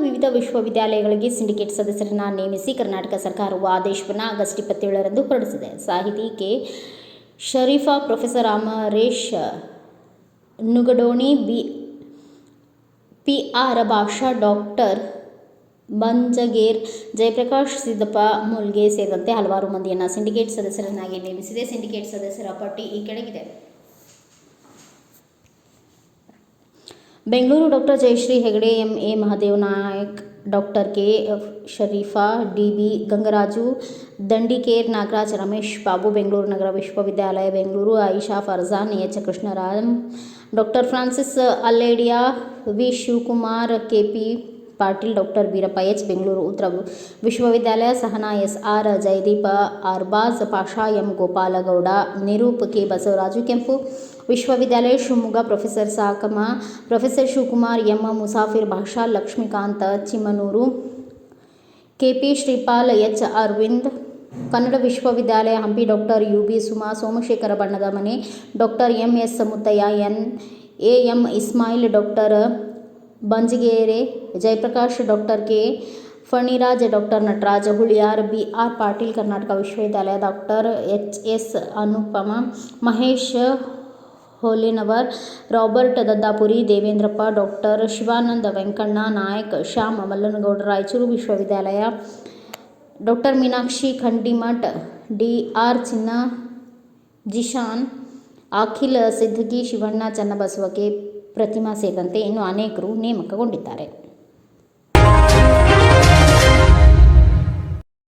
ವಿವಿಧ ವಿಶ್ವವಿದ್ಯಾಲಯಗಳಿಗೆ ಸಿಂಡಿಕೇಟ್ ಸದಸ್ಯರನ್ನ ನೇಮಿಸಿ ಕರ್ನಾಟಕ ಸರ್ಕಾರವು ಆದೇಶವನ್ನು ಆಗಸ್ಟ್ ಇಪ್ಪತ್ತೇಳರಂದು ಹೊರಡಿಸಿದೆ. ಸಾಹಿತಿ K. Sharifa, professor Amaresh Nugadoni, B. P. R. Basha doctor Banjagere Jayaprakash, Siddappa Mulge ಸೇರಿದಂತೆ ಹಲವಾರು ಮಂದಿಯನ್ನು ಸಿಂಡಿಕೇಟ್ ಸದಸ್ಯರನ್ನಾಗಿ ನೇಮಿಸಿದೆ. ಸಿಂಡಿಕೇಟ್ ಸದಸ್ಯರ ಪಟ್ಟಿ ಈ ಕೆಳಗಿದೆ. Bengaluru doctor Jayashree Hegde M A Mahadev Nayak doctor K F Sharifa D B Gangaraju Dandikere Nagaraj Ramesh Babu Bengaluru ನಗರ ವಿಶ್ವವಿದ್ಯಾಲಯ Bengaluru Ayesha Farzan H Krishnaram doctor Francis Alledia V Shivakumar K P Patil, doctor Veerappa, H. Bengaluru, ಉತ್ತರ ವಿಶ್ವವಿದ್ಯಾಲಯ Sahana S. R. Jayadeepa, Arbaz Pasha M. Gopalagowda, Niroop K. Basavaraju Kempu, ವಿಶ್ವವಿದ್ಯಾಲಯ Shivamogga professor Sakama professor Shivakumar M. Musafir, Basha Lakshmikanta Chimmanur KP Shripal, H. Aravind, Kannada ವಿಶ್ವವಿದ್ಯಾಲಯ Hampi, doctor U. B. Suma, Somashekhara ಬಣ್ಣದ ಮನೆ, doctor M. S. Muthaiah, N. A. M. Ismail, doctor Banjagere Jayaprakash, doctor K. Phaniraj, doctor Nataraj Huliyar, B. R. Patil, Karnataka ವಿಶ್ವವಿದ್ಯಾಲಯ doctor H. S. Anupama, Mahesh Holinavar, Robert Daddapuri, Devendrappa, doctor Shivananda Venkanna Nayak, Shyam Mallanagowda, Raichur ವಿಶ್ವವಿದ್ಯಾಲಯ doctor Meenakshi Khandimath, D. R. Chinna, Zeeshan, Akhil Siddagi Shivanna Channabasava K. Pratima ಸೇರಿದಂತೆ ಇನ್ನು ಅನೇಕರು ನೇಮಕಗೊಂಡಿದ್ದಾರೆ.